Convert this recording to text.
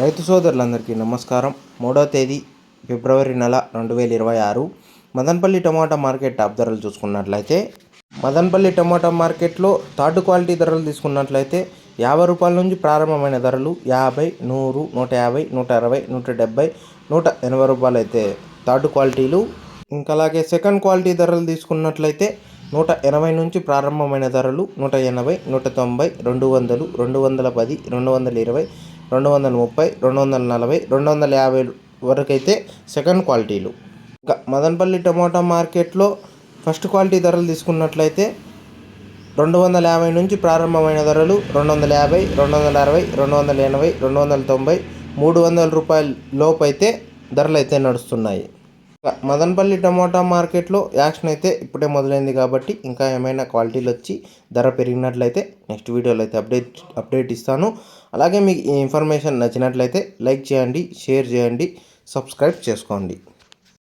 రైతు సోదరులందరికీ నమస్కారం. మూడో తేదీ ఫిబ్రవరి నెల రెండు వేల ఇరవై ఆరు. మదనపల్లి టమాటా మార్కెట్ టాప్ ధరలు చూసుకున్నట్లయితే మదనపల్లి టమాటా మార్కెట్లో థర్డ్ క్వాలిటీ ధరలు తీసుకున్నట్లయితే యాభై రూపాయల నుంచి ప్రారంభమైన ధరలు యాభై నూరు నూట యాభై నూట అరవై నూట డెబ్బై నూట ఎనభై రూపాయలు అయితే థర్డ్ క్వాలిటీలు. ఇంకా అలాగే సెకండ్ క్వాలిటీ ధరలు తీసుకున్నట్లయితే నూట ఎనభై నుంచి ప్రారంభమైన ధరలు నూట ఎనభై నూట తొంభై రెండు వందలు రెండు వందల పది రెండు వందల ఇరవై రెండు వందల ముప్పై రెండు వందల నలభై రెండు వందల యాభై వరకు అయితే సెకండ్ క్వాలిటీలు ఇంకా మదనపల్లి టమోటా మార్కెట్లో ఫస్ట్ క్వాలిటీ ధరలు తీసుకున్నట్లయితే రెండు వందల యాభై నుంచి ప్రారంభమైన ధరలు రెండు వందల యాభై రెండు వందల అరవై రెండు వందల ఎనభై రెండు వందల తొంభై మూడు వందల రూపాయల లోపు అయితే ధరలు అయితే నడుస్తున్నాయి. మదనపల్లి టమోటా మార్కెట్లో యాక్షన్ అయితే ఇప్పుడే మొదలైంది కాబట్టి ఇంకా ఏమైనా క్వాలిటీలు వచ్చి ధర పెరిగినట్లయితే నెక్స్ట్ వీడియోలో అయితే అప్డేట్ అప్డేట్ ఇస్తాను. అలాగే మీకు ఈ ఇన్ఫర్మేషన్ నచ్చినట్లయితే లైక్ చేయండి షేర్ చేయండి సబ్స్క్రైబ్ చేసుకోండి.